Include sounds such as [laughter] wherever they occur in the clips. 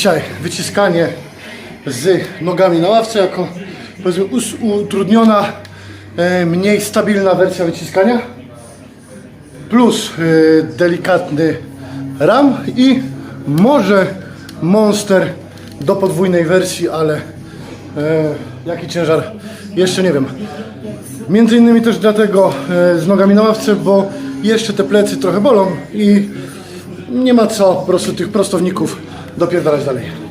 Dzisiaj wyciskanie z nogami na ławce jako powiedzmy utrudniona, e, mniej stabilna wersja wyciskania plus e, delikatny ram i może monster do podwójnej wersji, ale e, jaki ciężar jeszcze nie wiem. Między innymi też dlatego z nogami na ławce, bo jeszcze te plecy trochę bolą i nie ma co po prostu tych prostowników dopierdalać dalej.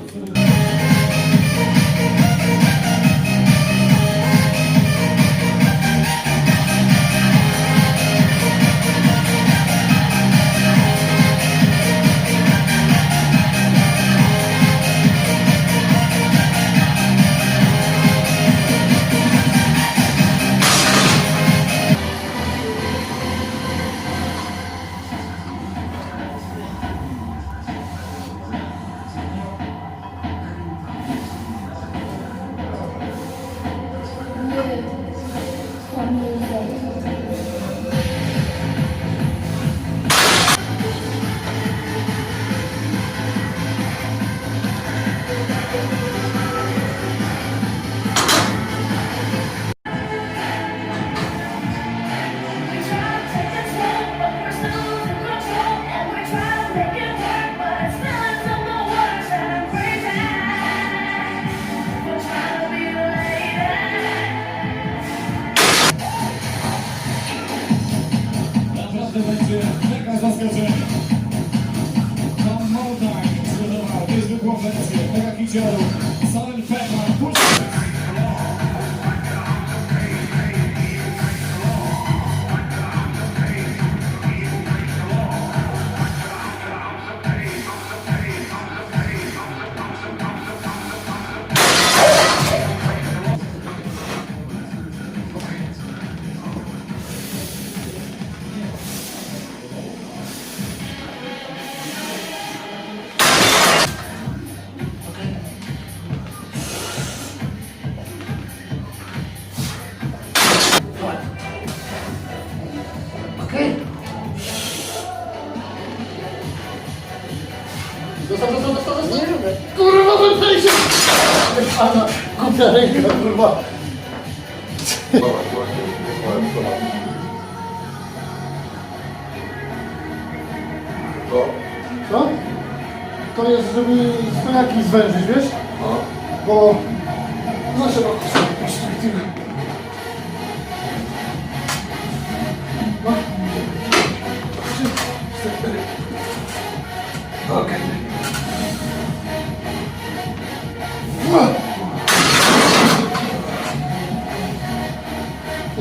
good. Przygotował niezwykłą wersję mega kiciaru Silent Pepper Push Zostaw, zostaw, zostaw, zostaw. Kurwa, wypej się! Pana, głupia ręka, kurwa. Co? To jest, żeby stojaki zwężyć, wiesz? Bo nasze ma perspektywę.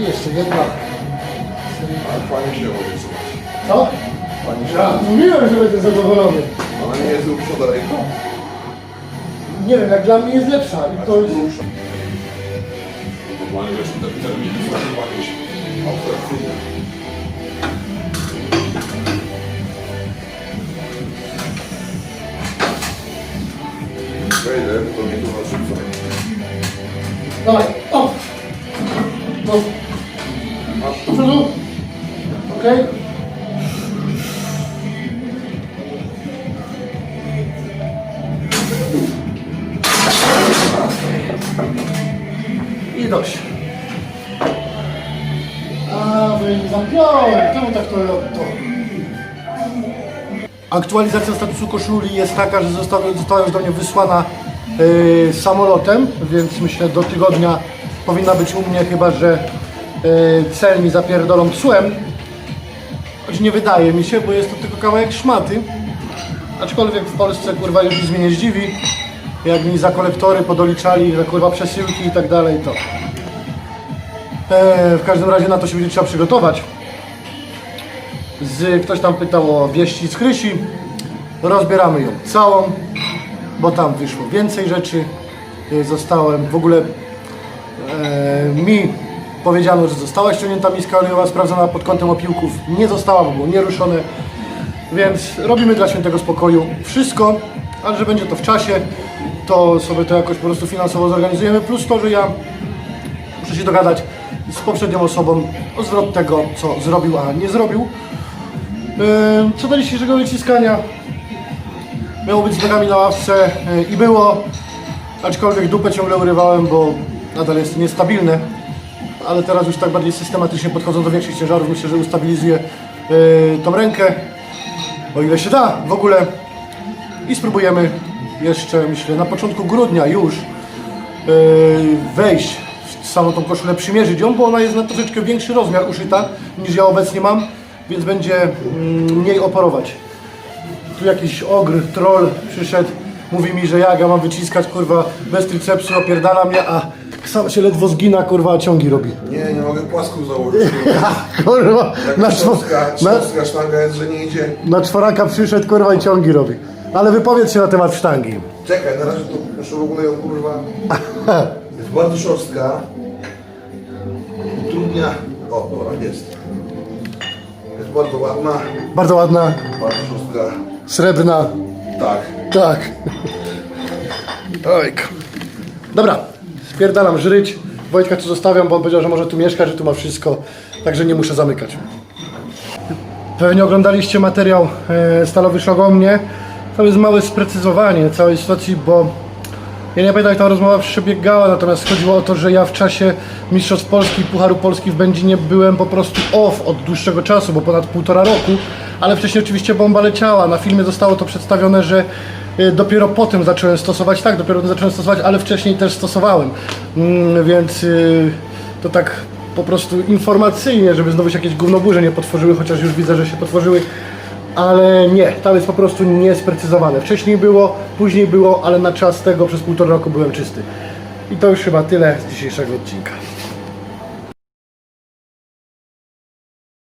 Jeszcze jedna. Ale fajnie się obiecywać. Co? Fajnie się Ja mówiłem, że będę zadowolony. Ona nie jest uprzedzona ręką. Nie wiem, jak dla mnie jest lepsza. I to jest... Normalnie wiesz, te terminy są chyba jakieś abstrakcyjne. Wejdę, to mnie tu narzuca. Dawaj, o! No. Przodu. Okej. I dość. A, nie zamknąłem. Czemu tak to... to? Aktualizacja statusu koszuli jest taka, że została, została już do mnie wysłana yy, samolotem, więc myślę do tygodnia powinna być u mnie, chyba że cel mi zapierdolą psłem. Choć nie wydaje mi się, bo jest to tylko kawałek szmaty. Aczkolwiek w Polsce kurwa już nic mnie nie zdziwi. Jak mi za kolektory podoliczali, za kurwa przesyłki i tak dalej, to... E, w każdym razie na to się będzie trzeba przygotować. Z, ktoś tam pytał o wieści z Krysi. Rozbieramy ją całą, bo tam wyszło więcej rzeczy. E, Zostałem w ogóle e, mi powiedziano, że została ściągnięta miska olejowa, sprawdzona pod kątem opiłków. Nie została, bo było nieruszone. Więc robimy dla świętego spokoju wszystko, ale że będzie to w czasie, to sobie to jakoś po prostu finansowo zorganizujemy. Plus to, że ja muszę się dogadać z poprzednią osobą o zwrot tego, co zrobił, a nie zrobił. Yy, Co do dzisiejszego wyciskania, Miało być z nogami na ławce e, i było, aczkolwiek dupę ciągle urywałem, bo nadal jest niestabilne. Ale teraz już tak bardziej systematycznie podchodzą do większych ciężarów. Myślę, że ustabilizuję e, tą rękę, o ile się da w ogóle. I spróbujemy jeszcze, myślę, na początku grudnia już e, wejść w samą tą koszulę, przymierzyć ją, bo ona jest na troszeczkę większy rozmiar uszyta niż ja obecnie mam, więc będzie mm, mniej oporować. Tu jakiś ogr, troll przyszedł, mówi mi, że jak ja mam wyciskać, kurwa, bez tricepsu, opierdala mnie, a sam się ledwo zgina, kurwa, ciągi robi. Nie, nie mogę płasku założyć. [laughs] Kurwa, na, Taka czwo, szostka, na, sztanga jest, że nie idzie. na czworaka przyszedł, kurwa, i ciągi robi. Ale wypowiedz się na temat sztangi. Czekaj, na razie to muszę w ogóle ją kurwa... [laughs] Jest bardzo szorstka. Utrudnia... O, dobra, jest. Jest bardzo ładna, Bardzo ładna, bardzo szostka. srebrna, Tak. tak. [laughs] Ojk. Dobra, spierdalam żryć. Wojtka tu zostawiam, bo on powiedział, że może tu mieszka, że tu ma wszystko, także nie muszę zamykać. Pewnie oglądaliście materiał e, Stalowy Szok o mnie. Tam jest małe sprecyzowanie całej sytuacji, bo ja nie pamiętam jak ta rozmowa przebiegała, natomiast chodziło o to, że ja w czasie Mistrzostw Polski i Pucharu Polski w Będzinie byłem po prostu off od dłuższego czasu, bo ponad półtora roku, ale wcześniej oczywiście bomba leciała. Na filmie zostało to przedstawione, że y, dopiero potem zacząłem stosować, tak, dopiero potem zacząłem stosować, ale wcześniej też stosowałem, mm, więc y, to tak po prostu informacyjnie, żeby znowu się jakieś gównoburze nie potworzyły, chociaż już widzę, że się potworzyły. Ale nie, tam jest po prostu niesprecyzowane. Wcześniej było, później było, ale na czas tego przez półtora roku byłem czysty. I to już chyba tyle z dzisiejszego odcinka.